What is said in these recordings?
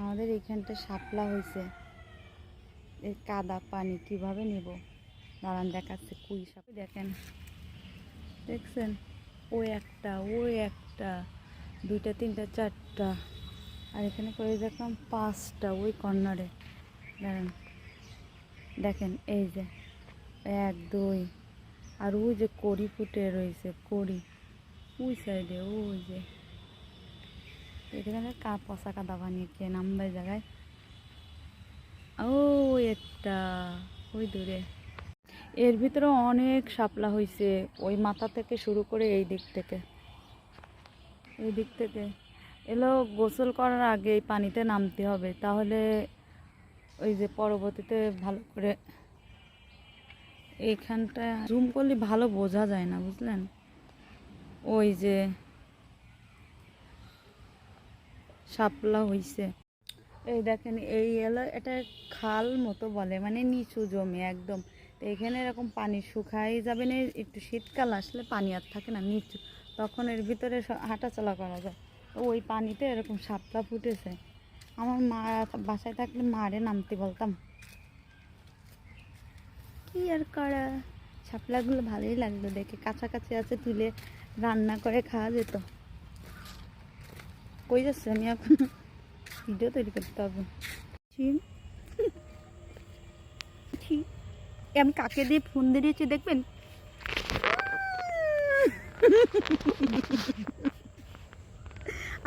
আমাদের এইখানটা শাপলা হয়েছে এই কাদা পানি কীভাবে নেব? দাঁড়ান দেখাচ্ছে কুই সাপ দেখেন, দেখছেন? ওই একটা ওই একটা, দুইটা, তিনটা, চারটা, আর এখানে করে দেখলাম পাঁচটা ওই কর্নারে। দাঁড়ান, দেখেন এই যে, এক, দুই, আর ওই যে কড়ি ফুটে রয়েছে, কড়ি। ওই সাইডে, ওই যে। এখানে কা পচা কাদা বানিয়ে কে নামবে জায়গায় ওই একটা ওই দূরে। এর ভিতরে অনেক শাপলা হয়েছে ওই মাথা থেকে শুরু করে এই দিক থেকে। এই দিক থেকে। এলো গোসল করার আগে এই পানিতে নামতে হবে, তাহলে ওই যে পরবর্তীতে ভালো করে এইখানটা জুম করলে ভালো বোঝা যায় না, বুঝলেন? ওই যে শাপলা হইছে। এই দেখেন, এই এলো, এটা খাল মতো বলে মানে নিচু জমি একদম। এখানে এরকম পানি শুকাই যাবে না, একটু শীতকাল আসলে পানি আর থাকে না, নিচু। তখন এর ভিতরে হাঁটাচলা করা যায়। তো ওই পানিতে এরকম সাপলা ফুটেছে। আমার মা বাসায় থাকলে মারে নামতে বলতাম। কি আর করা? শাপলাগুলো ভালোই লাগল দেখে। কাছাকাছি আছে তুলে রান্না করে খাওয়া যেত। কই যাচ্ছে আমি এখন ভিডিও তৈরি করতে হবে আমি কাকে দিয়ে ফোন দিয়েছি দেখবেন?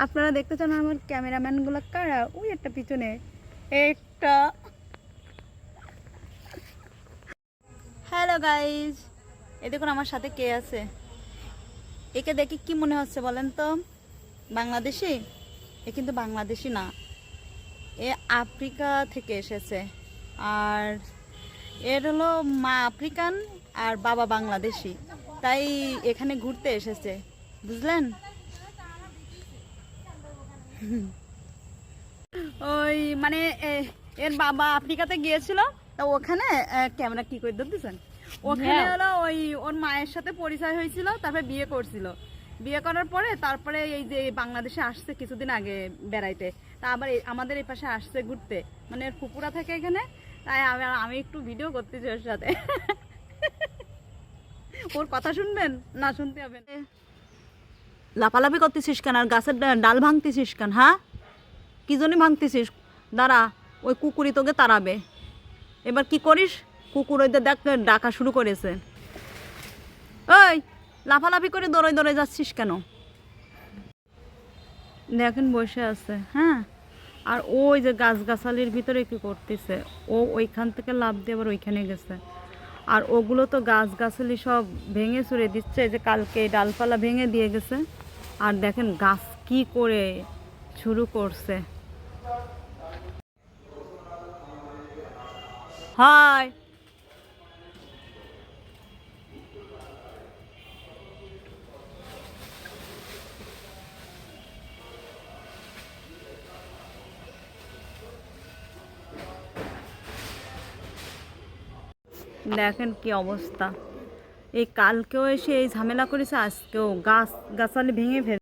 আপনারা দেখতে চান আমার ক্যামেরাম্যানগুলো কারা? ওই একটা পিছনে। একটা। হ্যালো গাইজ, এ দেখুন আমার সাথে কে আছে? একে দেখে কি মনে হচ্ছে বলেন তো? বাংলাদেশি? এ কিন্তু বাংলাদেশি না। এ আফ্রিকা থেকে এসেছে। আর এর হলো মা আফ্রিকান আর বাবা বাংলাদেশি। তাই এখানে ঘুরতে এসেছে। বুঝলেন? ওই মানে এর বাবা আফ্রিকাতে গিয়েছিল। তা ওখানে ক্যামেরা কি করে দিচ্ছেন ওখানে হ্যাঁ। হলো ওই ওর মায়ের সাথে পরিচয় হয়েছিল তারপরে বিয়ে করছিল। বিয়ে করার পরে তারপরে এই যে বাংলাদেশে আসছে কিছুদিন আগে বেড়াইতে, তা আবার আমাদের এই পাশে আসছে ঘুরতে। মানে ফুপুরা থাকে এখানে, তাই আমি একটু ভিডিও করতেছি ওর সাথে। ওর কথা শুনবেন না শুনতে হবে? লাফালাফি করতেছিস কেন? আর গাছের ডাল ভাঙতেছিস কেন হ্যাঁ? কি জন্য ভাঙতেছিস? দাঁড়া, ওই কুকুরই তোকে তাড়াবে। এবার কি করিস? কুকুর ওই দেখ, ডাকা শুরু করেছে। লাফালাফি করে দৌড়ে দৌড়ে যাচ্ছিস কেন? দেখেন বসে আছে হ্যাঁ? আর ওই যে গাছগাছালির ভিতরে কি করতেছে? ও ওইখান থেকে লাভ দিয়ে আবার ওইখানে গেছে। আর ওগুলো তো গাছগাছালি সব ভেঙে চুরে দিচ্ছে যে কালকে ডালপালা ভেঙে দিয়ে গেছে। আর দেখেন গাছ কি করে শুরু করছে। হাই! দেখেন কি অবস্থা। এই কালকেও এসে এই ঝামেলা করেছে আজকেও গাছ গাছালি ভেঙে ফেল